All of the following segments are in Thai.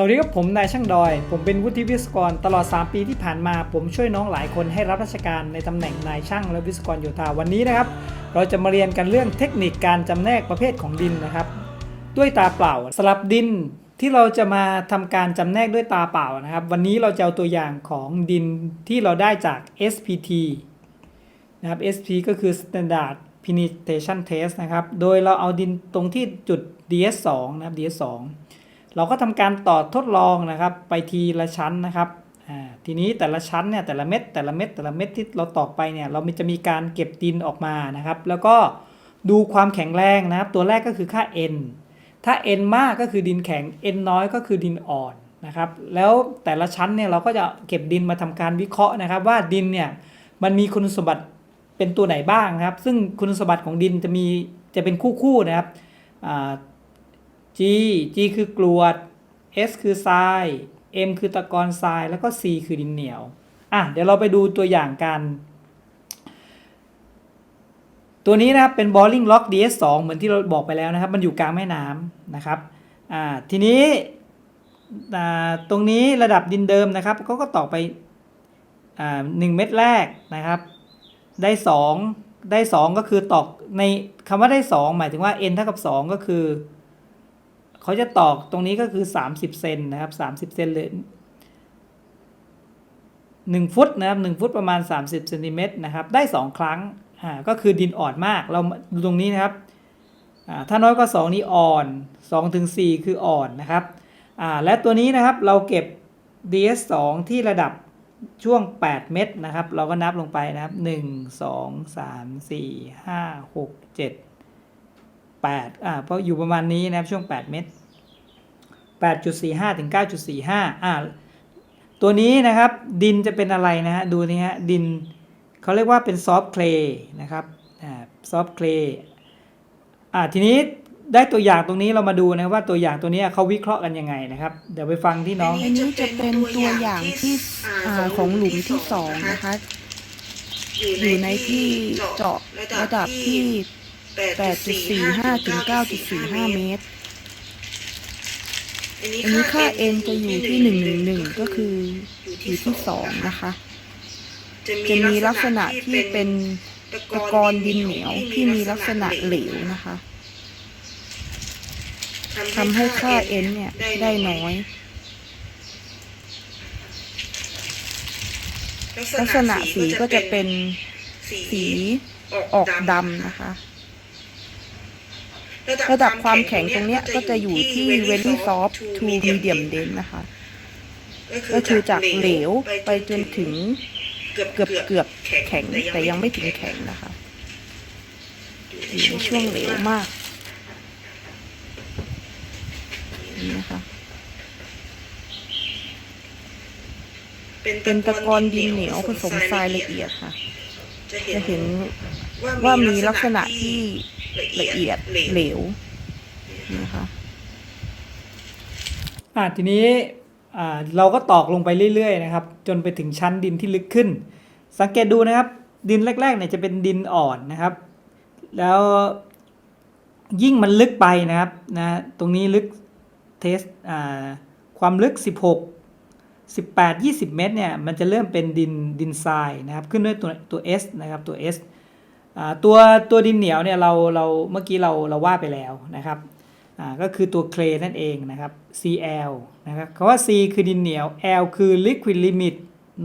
สวัสดีครับผมนายช่างดอย ผมเป็นวุฒิวิศวกรตลอด 3 ปีที่ผ่านมา ผมช่วยน้องหลายคนให้รับราชการในตำแหน่งนายช่างและวิศวกรโยธาวันนี้นะครับ เราจะมาเรียนกันเรื่องเทคนิคการจำแนกประเภทของดินนะครับ ด้วยตาเปล่าสลับดินที่เราจะมาทำการจำแนกด้วยตาเปล่านะครับ วันนี้เราจะเอาตัวอย่างของดินที่เราได้จาก SPT นะครับ SP ก็คือ Standard Penetration Test นะครับ โดยเราเอาดินตรงที่จุด DS2 นะครับ DS2 เราก็ทำการต่อทดลองนะครับ ไปทีละชั้นนะครับอ่าทีนี้แต่ละชั้นเนี่ยแต่ละเม็ดแต่ละเม็ดแต่ละเม็ดที่เราตอกไปเนี่ยเราจะมีการเก็บดินออกมานะครับ แล้วก็ดูความแข็งแรงนะครับ ตัวแรกก็คือค่า N ถ้า N มากก็คือดินแข็ง N น้อยก็คือดินอ่อนนะครับ แล้วแต่ละชั้นเนี่ยเราก็จะเก็บดินมาทำการวิเคราะห์นะครับ ว่าดินเนี่ยมันมีคุณสมบัติเป็นตัวไหนบ้างนะครับ ซึ่งคุณสมบัติของดินจะมีจะเป็นคู่ๆนะครับอ่า G G คือกรวด S คือทราย M คือตะกอนทรายแล้วก็ C คือดินเหนียวอะเดี๋ยวเราไปดูตัวอย่างกัน ตัวนี้นะครับเป็น boring lock DS2 เหมือนที่เราบอกไปแล้วนะครับ มันอยู่กลางแม่น้ำนะครับอ่าทีนี้อ่าตรงนี้ระดับดินเดิมนะครับเขาก็ตอกไปอ่าหนึ่งเม็ดแรกนะครับ ได้สองได้สองก็คือตอกในคำว่าได้สองหมายถึงว่า n เท่ากับสองก็คือ เขาจะตอกตรงนี้ก็คือ 30 เซนนะครับ 30 เซนเลย1ฟุตนะครับ1ฟุตประมาณ 30เซนติเมตรนะครับได้ 2 ครั้งอ่าก็คือดินอ่อนมากเราดูตรงนี้นะครับอ่าถ้าน้อยกว่า2นี้อ่อน2ถึง4คืออ่อนนะครับอ่าและตัวนี้นะครับเราเก็บ DS2 ที่ระดับช่วง 8 เม็ดนะครับ เราก็นับลงไปนะครับ 1 2 3 4 5 6 7 8อ่าเพราะอยู่ประมาณนี้นะครับช่วง 8 เม็ด8.45 ถึง 9.45อ่าตัวนี้นะครับดินจะเป็นอะไรนะฮะดูนี่ฮะดินเขาเรียกว่าเป็นซอฟต์เคลย์นะครับอ่าซอฟต์เคลย์อ่าทีนี้ได้ตัวอย่างตรงนี้เรามาดูนะว่าตัวอย่างตัวนี้เขาวิเคราะห์กันยังไงนะครับ เดี๋ยวไปฟังที่น้องอันนี้จะเป็นตัวอย่างที่อ่าของหลุมที่สองนะคะ อยู่ในที่เจาะระดับที่ 8.45ถึง9.45 เมตร อันนี้ค่า n จะอยู่ที่ 111 ก็คืออยู่ที่ 2 นะคะ จะมีลักษณะที่เป็นตะกอนดินเหนียวที่มีลักษณะเหลวนะคะทำให้ค่า n เนี่ยได้น้อยลักษณะสีก็จะเป็นสีออกดำนะคะ ระดับความแข็งตรงเนี้ยก็จะอยู่ที่ very soft to medium dense นะคะ ก็คือจากเหลวไปจนถึงเกือบเกือบแข็งแต่ยังไม่ถึงแข็งนะคะอยู่ในช่วงเหลวมากนี่นะคะเป็นตะกอนดินเหนียวผสมทรายละเอียดค่ะ จะเห็นว่ามีลักษณะที่ ละเอียดเหลวนะคะอ่าทีนี้อ่าเราก็ตอกลงไปเรื่อยๆนะครับ จนไปถึงชั้นดินที่ลึกขึ้น สังเกตดูนะครับ ดินแรกๆเนี่ยจะเป็นดินอ่อนนะครับ แล้วยิ่งมันลึกไปนะครับนะตรงนี้ลึกเทสอ่าความลึก 16 18 20 เมตรเนี่ยมันจะเริ่มเป็นดินดินทรายนะครับ ขึ้นด้วยตัวตัว S นะครับตัว S อ่า ตัวตัวดินเหนียวเนี่ยเราเราเมื่อกี้เราเราว่าไปแล้วนะครับอ่าก็คือตัวเคลนั่นเองนะครับ Cl นะครับคำว่า C คือดินเหนียว L คือ liquid limit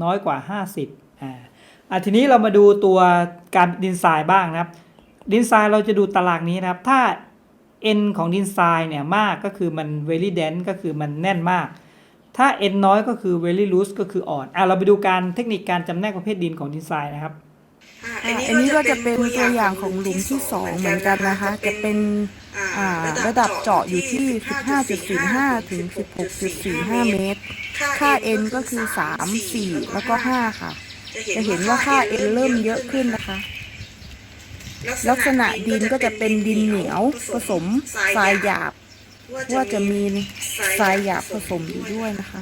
น้อยกว่า 50อ่าอ่าทีนี้เรามาดูตัวการดินทรายบ้างนะครับ ดินทรายเราจะดูตารางนี้นะครับ ถ้า N ของดินทรายเนี่ยมากก็คือมัน very dense ก็คือมันแน่นมาก ถ้า N น้อยก็คือ very loose ก็คืออ่อนอ่าเราไปดูการเทคนิคการจำแนกประเภทดินของดินทรายนะครับ อ่าอันนี้ก็จะเป็นตัวอย่างของหลุมที่สองเหมือนกันนะคะ จะเป็นอ่าระดับเจาะอยู่ที่ 15.05ถึง 16.45 เมตร ค่า n ก็คือ 3 4 แล้วก็ 5 ค่ะ จะเห็นว่าค่า n เริ่มเยอะขึ้นนะคะ ลักษณะดินก็จะเป็นดินเหนียวผสมทรายหยาบ ว่าจะมีทรายหยาบผสมอยู่ด้วยนะคะ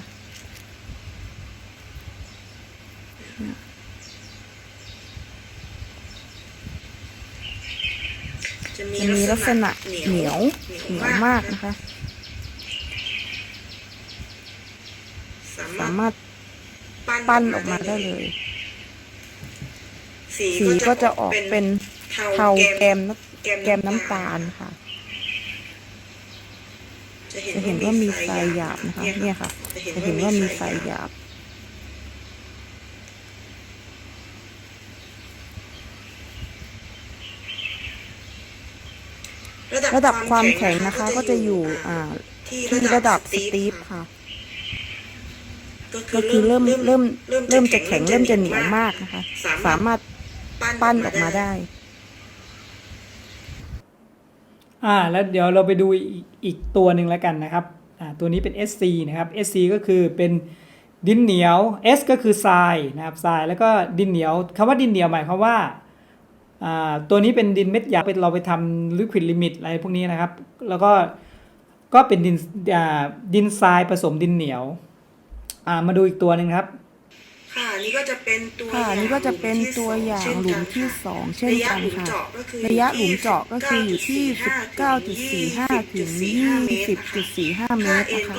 จะมีลักษณะเหนียวเหนียวมากนะคะ สามารถปั้นออกมาได้เลย สีก็จะออกเป็นเทาแกมน้ำแกมน้ำตาลค่ะ จะเห็นว่ามีทรายหยาบนะคะ เนี่ยค่ะ จะเห็นว่ามีทรายหยาบ ระดับความแข็งนะคะก็จะอยู่อ่าที่ระดับสตีฟค่ะ ก็คือเริ่มเริ่มเริ่มจะแข็งเริ่มจะเหนียวมากนะคะ สามารถปั้นออกมาได้ อ่า แล้วเดี๋ยวเราไปดูอีกอีกตัวหนึ่งแล้วกันนะครับ อ่า ตัวนี้เป็น SC นะครับ SC ก็คือเป็นดินเหนียว S ก็คือทรายนะครับทรายแล้วก็ดินเหนียวคำว่าดินเหนียวหมายความว่าอ่า ตัวนี้เป็นดินเม็ดหยาบเป็นเราไปทำลิควิดลิมิตอะไรพวกนี้นะครับ แล้วก็ก็เป็นดินดินทรายผสมดินเหนียว มาดูอีกตัวหนึ่งครับ ค่ะนี่ก็จะเป็นตัวค่ะนี่ก็จะเป็นตัวอย่างหลุมที่สองเช่นกันค่ะ ระระยะยะหหลุลุมมเจาะเจาะก็ก็คืคืออออยู่ยู่ที่ที่19.45ถึง20.45เมตรนะคะ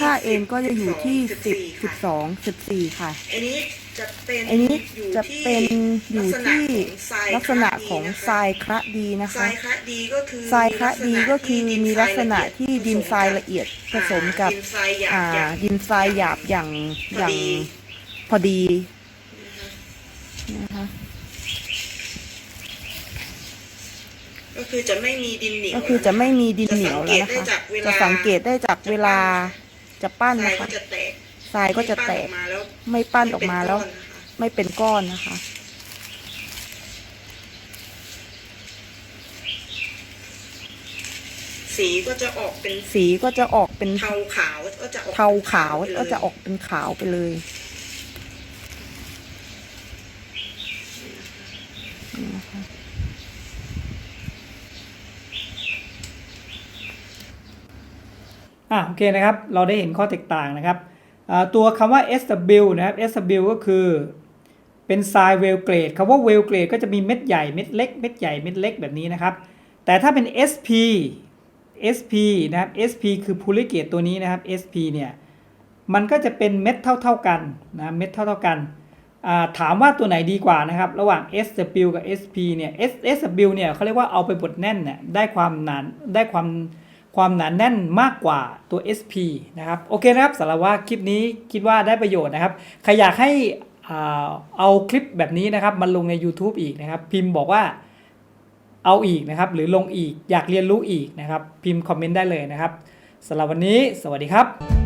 ค่าค่า N N ก็ก็จะจะออยู่ยู่ที่ที่10 10 12 14ค่ะ อันนี้จะเป็นอันนี้จะจะเป็เป็นนออยู่ยู่ที่ที่ลัลักกษษณะณะขขอองงททรารายยคคระระดีนะทราคะ ยคระดีก็คือทรายคระดีก็คือมีลักษณะที่ดิดินนททรารายยละละเอีเอียยดดผผสสมมกักับบอ่าดิดินนททรารายยหหยายาบบอย่างออย่างดี พอดีนะคะก็คือจะไม่มีดินเหนียวก็คือจะไม่มีดินเหนียวแล้วนะคะจะจะสัสังงเกเกตตได้ได้จาจากกเวเวลาลาจะปั้นทรายนะก็คะจะแตกทรายก็จะแตกไม่ปั้นออกมาแล้วไม่ปั้นออกมาแล้วไม่เป็นก้อนนะคะไม่เป็นก้อนนะคะสีก็จะออกเป็นสีก็จะออกเป็นเทาขาวก็จะออกเทาขาวก็จะออกเป็นขาวไปเลย อ่าโอเคนะครับ เราได้เห็นข้อแตกต่างนะครับ ตัวคำว่า SW นะครับ SW ก็คือเป็นทรายเวลเกรดคำว่าเวลเกรดก็จะมีเม็ดใหญ่เม็ดเล็กเม็ดใหญ่เม็ดเล็กแบบนี้นะครับ แต่ถ้าเป็น SP SP นะครับ SP คือพูลิเกตตัวนี้นะครับ SP เนี่ยมันก็จะเป็นเม็ดเท่าๆกันนะเม็ดเท่าๆกัน ถามว่าตัวไหนดีกว่านะครับ ระหว่าง SW กับ SP เนี่ย SW เนี่ยเขาเรียกว่าเอาไปบดแน่นเนี่ยได้ความหนาได้ความ ความหนาแน่นมากกว่าตัว SP นะครับโอเคนะครับสำหรับว่าคลิปนี้คิดว่าได้ประโยชน์นะครับใครอยากให้เอาคลิปแบบนี้นะครับมาลงใน YouTube อีกนะครับพิมพ์บอกว่าเอาอีกนะครับหรือลงอีกอยากเรียนรู้อีกนะครับพิมพ์คอมเมนต์ได้เลยนะครับสำหรับวันนี้ สวัสดีครับ